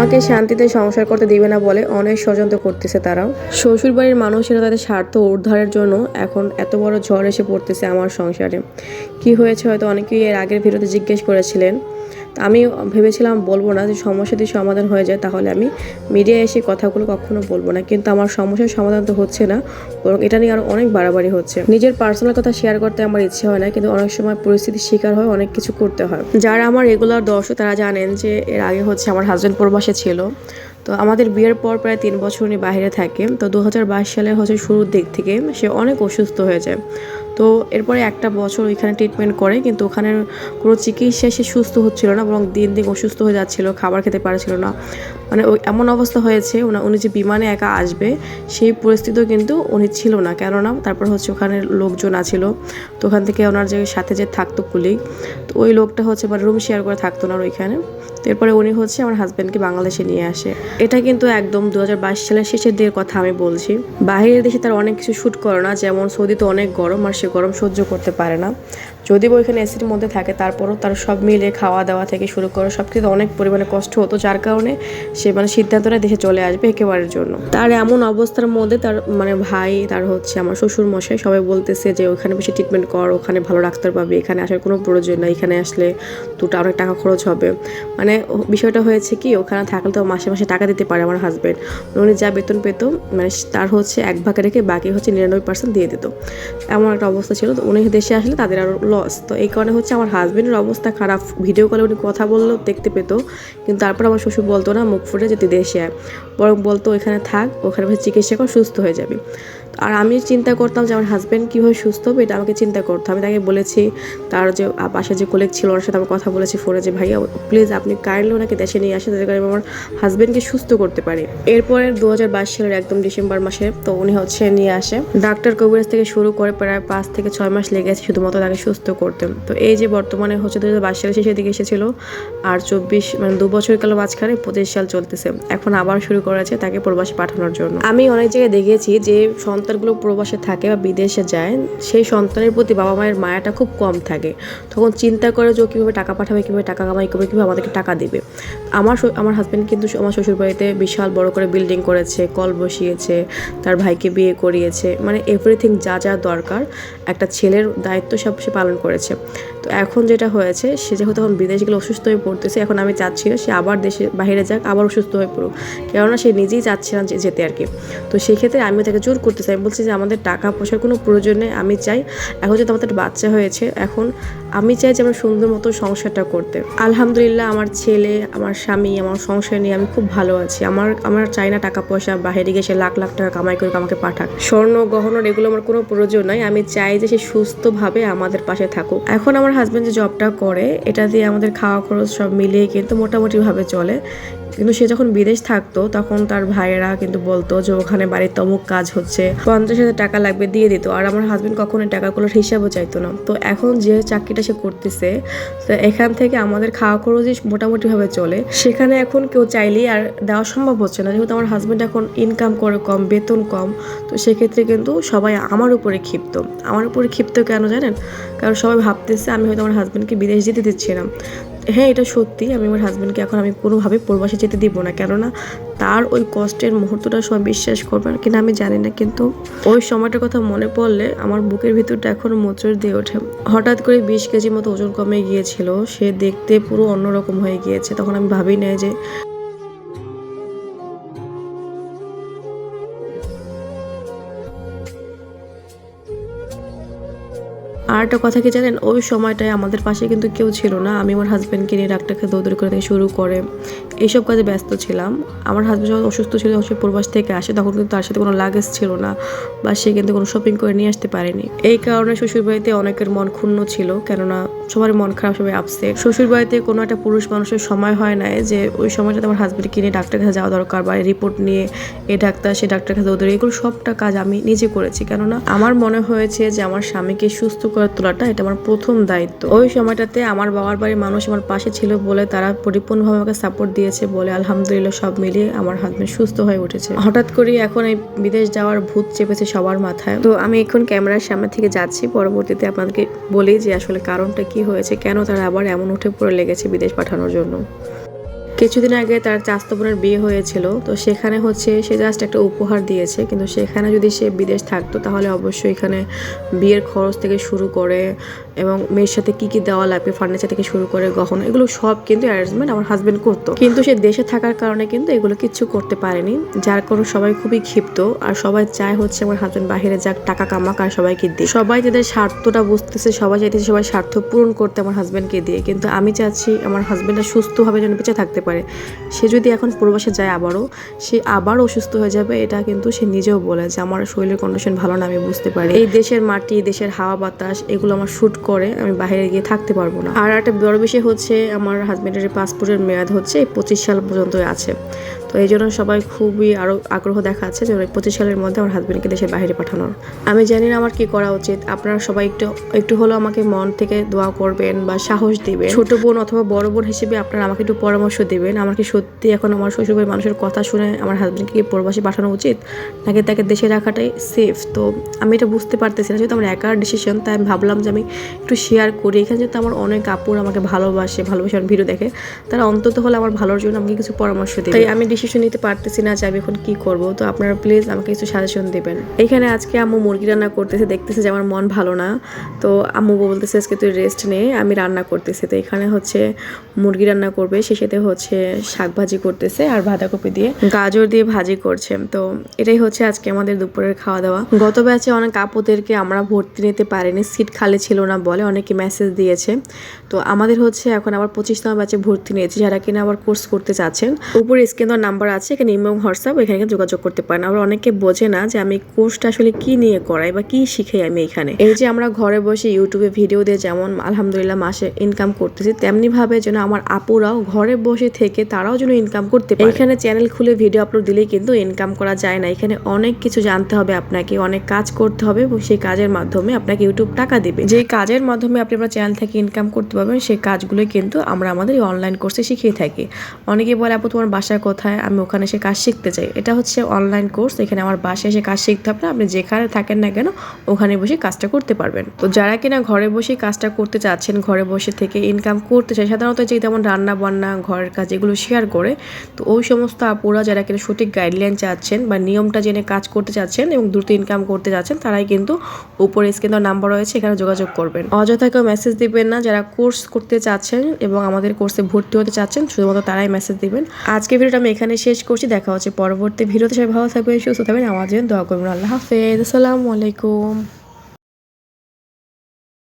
আমাকে শান্তিতে সংসার করতে দিবে না বলে অনেক ষড়যন্ত্র করতেছে তারাও। শ্বশুরবাড়ির মানুষেরা তাদের স্বার্থ উদ্ধারের জন্য এখন এত বড় ঝড় এসে পড়তেছে আমার সংসারে। কি হয়েছে হয়তো অনেকেই এর আগের ভিডিওতে জিজ্ঞেস করেছিলেন। আমি ভেবেছিলাম বলব না যে সমস্যা যদি সমাধান হয়ে যায় তাহলে আমি মিডিয়ায় এসে কথাগুলো কখনো বলব না। কিন্তু আমার সমস্যার সমাধান তো হচ্ছে না, বরং এটা নিয়ে আরও অনেক বাড়াবাড়ি হচ্ছে। নিজের পার্সোনাল কথা শেয়ার করতে আমার ইচ্ছে হয় না, কিন্তু অনেক সময় পরিস্থিতির শিকার হয়, অনেক কিছু করতে হয়। যারা আমার রেগুলার দর্শক, তারা জানেন যে এর আগে হচ্ছে আমার হাজব্যান্ড প্রবাসে ছিল। তো আমাদের বিয়ের পর প্রায় তিন বছর উনি বাইরে থাকে তো দু সালের হচ্ছে শুরুর দিক থেকে সে অনেক অসুস্থ হয়ে যায়। তো এরপরে একটা বছর ওইখানে ট্রিটমেন্ট করে, কিন্তু ওখানে কোনো চিকিৎসায় সে সুস্থ হচ্ছিল না, বরং দিন দিন অসুস্থ হয়ে যাচ্ছিল, খাবার খেতে পারছিল না। মানে এমন অবস্থা হয়েছে, ওনা, উনি যে বিমানে একা আসবে, সেই পরিস্থিতিও কিন্তু উনি ছিল না। কেননা তারপর হচ্ছে ওখানে লোকজন আছিল। তো ওখান থেকে ওনার যে সাথে যে থাকতো কুলিগ, তো ওই লোকটা হচ্ছে মানে রুম শেয়ার করে থাকতো না ওইখানে। তো এরপরে উনি হচ্ছে আমার হাজব্যান্ডকে বাংলাদেশে নিয়ে আসে। এটা কিন্তু একদম দু হাজার বাইশ সালের শেষের দিকের কথা আমি বলছি। বাইরের দেশে তার অনেক কিছু শ্যুট করে না, যেমন সৌদিতে অনেক গরম, আর সে গরম সহ্য করতে পারে না। যদি ওইখানে এসির মধ্যে থাকে, তারপরও তার সব মিলে খাওয়া দাওয়া থেকে শুরু করে সব কিছু অনেক পরিমাণে কষ্ট হতো, যার কারণে সে মানে সিদ্ধান্তটা দেশে চলে আসবে একেবারের জন্য। তার এমন অবস্থার মধ্যে তার মানে ভাই, তার হচ্ছে আমার শ্বশুর মশাই সবাই বলতেছে যে, ওখানে বেশি ট্রিটমেন্ট কর, ওখানে ভালো ডাক্তার পাবে, এখানে আসার কোনো প্রয়োজন নাই, এখানে আসলে দুটা অনেক টাকা খরচ হবে। মানে বিষয়টা হয়েছে কি, ওখানে থাকলে তো মাসে মাসে টাকা দিতে পারে আমার হাজব্যান্ড উনি যা বেতন পেত মানে তার হচ্ছে এক ভাগে রেখে বাকি হচ্ছে নিরানব্বই পার্সেন্ট দিয়ে দিত। এমন একটা অবস্থা ছিল, তো উনি দেশে আসলে তাদের আরও লস তো এই কারণে হচ্ছে আমার হাজব্যান্ডের অবস্থা খারাপ। ভিডিও কলে উনি কথা বললেও দেখতে পেতো। কিন্তু তারপর আমার শ্বশুর বলতো না, মুখ ফুটে যেতে দেশে আয়। বরং বলতো, ওইখানে থাক, ওখানে চিকিৎসা কর, সুস্থ হয়ে যাবে। আর আমি চিন্তা করতাম যে আমার হাজব্যান্ড কীভাবে সুস্থ হবে, এটা আমাকে চিন্তা করতো। আমি তাকে বলেছি, তার যে পাশে যে কোলেগ ছিল, ওর সাথে আমি কথা বলেছি ফোনে যে, ভাইয়া প্লিজ আপনি কাইন্ডলি ওনাকে দেশে নিয়ে আসেন, যাতে করে আমার হাজব্যান্ডকে সুস্থ করতে পারি। এরপরে দু হাজার বাইশ সালের একদম ডিসেম্বর মাসে, তো উনি হচ্ছে নিয়ে আসে। ডাক্তার কবিরাজ থেকে শুরু করে প্রায় পাঁচ থেকে ছয় মাস লেগেছে শুধুমাত্র তাকে সুস্থ করতে। তো এই যে বর্তমানে হচ্ছে দু হাজার সালের শেষের দিকে এসেছিল, আর চব্বিশ মানে দু বছর কাল মাঝখানে, পঁচিশ সাল চলতেছে। এখন আবার শুরু করেছে তাকে প্রবাসে পাঠানোর জন্য। আমি অনেক জায়গায় দেখেছি যে সন্তানগুলো প্রবাসে থাকে বা বিদেশে যায়, সেই সন্তানের প্রতি বাবা মায়ের মায়াটা খুব কম থাকে। তখন চিন্তা করে যে কীভাবে টাকা পাঠাবে, কীভাবে টাকা কামাই করবে কীভাবে আমাদেরকে টাকা দিবে। আমার আমার হাজব্যান্ড কিন্তু আমার শ্বশুরবাড়িতে বিশাল বড় করে বিল্ডিং করেছে, কল বসিয়েছে, তার ভাইকে বিয়ে করিয়েছে মানে এভরিথিং যা যা দরকার একটা ছেলের দায়িত্ব সব সে পালন করেছে। তো এখন যেটা হয়েছে, সে যেহেতু এখন বিদেশ গেলে অসুস্থ হয়ে পড়তেছে, এখন আমি চাচ্ছি না সে আবার দেশে বাইরে যাক, আবার অসুস্থ হয়ে পড়ুক। কেননা সে নিজেই চাচ্ছে না যেতে আর কি। তো সেই ক্ষেত্রে আমি তাকে জোর করতে চাই বলছি যে আমাদের টাকা পয়সার কোনো প্রয়োজন নেই, আমি চাই এখন যেহেতু আমাদের বাচ্চা হয়েছে, এখন আমি চাই যে আমরা সুন্দর মতো সংসারটা করতে। আলহামদুলিল্লাহ আমার ছেলে, আমার স্বামী, আমার সংসার নিয়ে আমি খুব ভালো আছি। আমার আমার চাই না টাকা পয়সা বাইরে গিয়ে সে লাখ লাখ টাকা কামাই করে আমাকে পাঠাক। স্বর্ণ গহনার এগুলো আমার কোনো প্রয়োজন নাই। আমি চাই যে সে সুস্থভাবে আমাদের পাশে থাকুক। এখন আমার হাজব্যান্ড যে জবটা করে, এটা দিয়ে আমাদের খাওয়া খরচ সব মিলিয়ে কিন্তু মোটামুটিভাবে চলে। কিন্তু সে যখন বিদেশ থাকতো, তখন তার ভাইয়েরা কিন্তু বলতো যে ওখানে বাড়ির তমুক কাজ হচ্ছে। পঞ্চাশ হাজার টাকা লাগবে দিয়ে দিত। আর আমার হাজবেন্ড কখনো টাকাগুলোর হিসাবও চাইতো না। তো এখন যে চাকরিটা সে করতেছে, তো এখান থেকে আমাদের খাওয়া খরচই মোটামুটিভাবে চলে। সেখানে এখন কেউ চাইলেই আর দেওয়া সম্ভব হচ্ছে না। যেহেতু আমার হাজবেন্ড এখন ইনকাম করে কম, বেতন কম, তো সেক্ষেত্রে কিন্তু সবাই আমার উপরে ক্ষিপ্ত। আমার উপরে ক্ষিপ্ত কেন জানেন? কারণ সবাই ভাবতেছে আমি হয়তো আমার হাজবেন্ডকে বিদেশ যেতে দিচ্ছি না। হ্যাঁ এটা সত্যি। আমি আমার হাজব্যান্ডকে এখন আমি কোনোভাবে প্রবাসে যেতে দিব না। কেননা তার ওই কষ্টের মুহূর্তটা সব বিশ্বাস করবেন কিনা আমি জানি না, কিন্তু ওই সময়টার কথা মনে পড়লে আমার বুকের ভিতরটা এখন মোচড় দিয়ে ওঠে। হঠাৎ করে বিশ কেজি মতো ওজন কমে গিয়েছিল। সে দেখতে পুরো অন্যরকম হয়ে গিয়েছে। তখন আমি ভাবি নাই যে আর একটা কথা কি জানেন? ওই সময়টায় আমাদের পাশে কিন্তু কেউ ছিল না। আমি আমার হাজব্যান্ডকে নিয়ে ডাক্তারকে দৌড়দৌড়ি করে থেকে শুরু করে এইসব কাজে ব্যস্ত ছিলাম। আমার হাজব্যান্ড যখন অসুস্থ ছিল সে প্রবাস থেকে আসে, তখন কিন্তু তার সাথে কোনো লাগেজ ছিল না বা সে কিন্তু কোনো শপিং করে নিয়ে আসতে পারেনি। এই কারণে শ্বশুরবাড়িতে অনেকের মন ক্ষুণ্ণ ছিল, কেননা সবার মন খারাপ, সবাই আপসেট শ্বশুরবাড়িতে কোনো একটা পুরুষ মানুষের সময় হয় না যে ওই সময়টাতে আমার হাজব্যান্ড কিনে ডাক্তার কাছে যাওয়া দরকার বা রিপোর্ট নিয়ে এ ডাক্তার সে ডাক্তার কাছে দৌড়ে এগুলো সবটা কাজ আমি নিজে করেছি। কেননা আমার মনে হয়েছে যে আমার স্বামীকে সুস্থ করে তোলাটা এটা আমার প্রথম দায়িত্ব। ওই সময়টাতে আমার বাবার বাড়ির মানুষ আমার পাশে ছিল বলে তারা পরিপূর্ণভাবে আমাকে সাপোর্ট দিয়েছে বলে আলহামদুলিল্লাহ সব মিলিয়ে আমার হাজবেন্ড সুস্থ হয়ে উঠেছে। হঠাৎ করে এখন এই বিদেশ যাওয়ার ভূত চেপেছে সবার মাথায়। তো আমি এখন ক্যামেরার সামনে থেকে যাচ্ছি। পরবর্তীতে আপনাদেরকে বলি যে আসলে কারণটা কি হয়েছে, কেন তারা আবার এমন উঠে পড়ে লেগেছে বিদেশ পাঠানোর জন্য। কিছুদিন আগে তার চাস্তো বোনের বিয়ে হয়েছিল, তো সেখানে হচ্ছে সে জাস্ট একটা উপহার দিয়েছে। কিন্তু সেখানে যদি সে বিদেশ থাকতো, তাহলে অবশ্যই এখানে বিয়ের খরচ থেকে শুরু করে এবং মেয়ের সাথে কি কি দেওয়া লাগবে ফার্নিচার থেকে শুরু করে গহনা, এগুলো সব কিন্তু অ্যারেঞ্জমেন্ট আমার হাজব্যান্ড করতো। কিন্তু সে দেশে থাকার কারণে কিন্তু এগুলো কিচ্ছু করতে পারেনি, যার কারণে সবাই খুবই ক্ষিপ্ত আর সবাই চায় হচ্ছে আমার হাজব্যান্ড বাইরে যাক, টাকা কামাক আর সবাইকে দিই সবাই তাদের স্বার্থটা বুঝতেছে, সবাই চাইতেছে সবাই স্বার্থ পূরণ করতে আমার হাজব্যান্ডকে দিয়ে। কিন্তু আমি চাচ্ছি আমার হাজব্যান্ডটা সুস্থভাবে যেন বেঁচে থাকতে পারে। সে যদি এখন প্রবাসে যায় আবারও, সে আবার অসুস্থ হয়ে যাবে, এটা কিন্তু সে নিজেও বলে যে, আমার শরীরের কন্ডিশন ভালো না, আমি বুঝতে পারি। এই দেশের মাটি, দেশের হাওয়া বাতাস, এগুলো আমার শ্যুট করে, আমি বাইরে গিয়ে থাকতে পারব না। আর একটা বড় বিষয় হচ্ছে, আমার হাজব্যান্ডের পাসপোর্টের মেয়াদ হচ্ছে পঁচিশ সাল পর্যন্ত আছে। তো এই জন্য সবাই খুবই আরও আগ্রহ দেখাচ্ছে যে পঁচিশ সালের মধ্যে আমার হাজব্যান্ডকে দেশের বাইরে পাঠানোর। আমি জানি না আমার কি করা উচিত। আপনারা সবাই একটু একটু হলেও আমাকে মন থেকে দোয়া করবেন বা সাহস দিবেন। ছোট বোন অথবা বড় বোন হিসেবে আপনারা আমাকে একটু পরামর্শ দিবেন। আমার কি সত্যি এখন আমার শ্বশুরবাড়ির মানুষের কথা শুনে আমার হাজব্যান্ডকে কি প্রবাসী পাঠানো উচিত? নাকি তাকে দেশে রাখাটাই সেফ তো আমি এটা বুঝতে পারতেছি না। যেহেতু আমার একার ডিসিশন তাই আমি ভাবলাম যে আমি একটু শেয়ার করি। এখানে যেহেতু আমার অনেক আপুর আমাকে ভালোবাসে ভালোবাসে আমার ভিডিও দেখে, তারা অন্তত হলে আমার ভালোর জন্য আমাকে কিছু পরামর্শ দেবে। তাই আমি ডিসিশন নিতে পারতেছি না যে আমি এখন কি করব। তো আপনারা প্লিজ আমাকে কিছু সাজেশন দেবেন। এখানে আজকে আম্মু মুরগি রান্না করতেছে, দেখতেছে যে আমার মন ভালো না। তো আম্মু বলতেছে, আজকে তুই রেস্ট নে, আমি রান্না করতেছি। তো এখানে হচ্ছে মুরগি রান্না করবে, সে সাথে হচ্ছে শাক ভাজি করতেছে আর বাঁধাকপি দিয়ে গাজর দিয়ে ভাজি করছে। তো এটাই হচ্ছে আজকে আমাদের দুপুরের খাওয়া দাওয়া গত ব্যাচে অনেক আপুদেরকে আমরা ভর্তি নিতে পারিনি সিট খালি ছিল না বলে অনেকে মেসেজ দিয়েছে। তো আমাদের হচ্ছে এখন আবার পঁচিশতম ব্যাচে ভর্তি নিয়েছে, যারা কিনা আবার কোর্স করতে চাচ্ছেন। উপরে স্ক্রিন নাম্বার আছে, এখানে ইমো, হোয়াটসঅ্যাপ, এখানে যোগাযোগ করতে পারেন। আবার অনেকে বোঝে না যে আমি কোর্সটা আসলে কি নিয়ে করাই বা কি শিখাই আমি এখানে। এই যে আমরা ঘরে বসে ইউটিউবে ভিডিও দিয়ে যেমন আলহামদুলিল্লাহ মাসে ইনকাম করতেছি তেমনি ভাবে যেন আমার আপুরাও ঘরে বসে থেকে তারাও যেন ইনকাম করতে পারে। এখানে চ্যানেল খুলে ভিডিও আপলোড দিলেই কিন্তু ইনকাম করা যায় না। এখানে অনেক কিছু জানতে হবে আপনাকে, অনেক কাজ করতে হবে এবং সেই কাজের মাধ্যমে আপনাকে ইউটিউব টাকা দেবে। যে কাজের মাধ্যমে আপনি আপনার চ্যানেল থেকে ইনকাম করতে পারবেন, সেই কাজগুলো কিন্তু আমরা আমাদের অনলাইন কোর্সে শিখিয়ে থাকি। অনেকে বলে, আপু, তোমার বাসায় কোথায় আমি ওখানে এসে কাজ শিখতে চাই। এটা হচ্ছে অনলাইন কোর্স এখানে আমার বাসায় এসে কাজ শিখতে হবে না। আপনি যেখানে থাকেন না কেন, ওখানে বসে কাজটা করতে পারবেন। তো যারা কিনা ঘরে বসে কাজটা করতে চাচ্ছেন, ঘরে বসে থেকে ইনকাম করতে চায়, সাধারণত যে যেমন রান্না বান্না ঘরের কাজ এগুলো শেয়ার করে, তো ওই সমস্ত আপুরা যারা কিনা সঠিক গাইডলাইন চাচ্ছেন বা নিয়মটা জেনে কাজ করতে চাচ্ছেন এবং দ্রুত ইনকাম করতে চাচ্ছেন, তারাই কিন্তু উপরে স্ক্রিন নাম্বার রয়েছে, এখানে যোগাযোগ করবেন। অযথা কেউ মেসেজ দিবেন না, যারা কোর্স করতে চাচ্ছেন এবং আমাদের কোর্সে ভর্তি হতে চাচ্ছেন, শুধুমাত্র তারাই মেসেজ দিবেন। আজকে ভিডিওটা আমি এখানে শেষ করছি। দেখা হচ্ছে পরবর্তী ভিডিওতে। সবাই ভালো থাকবেন, সুস্থ থাকবেন। আমার জন্য দোয়া করবেন। আল্লাহ হাফেজ। আসসালামু আলাইকুম।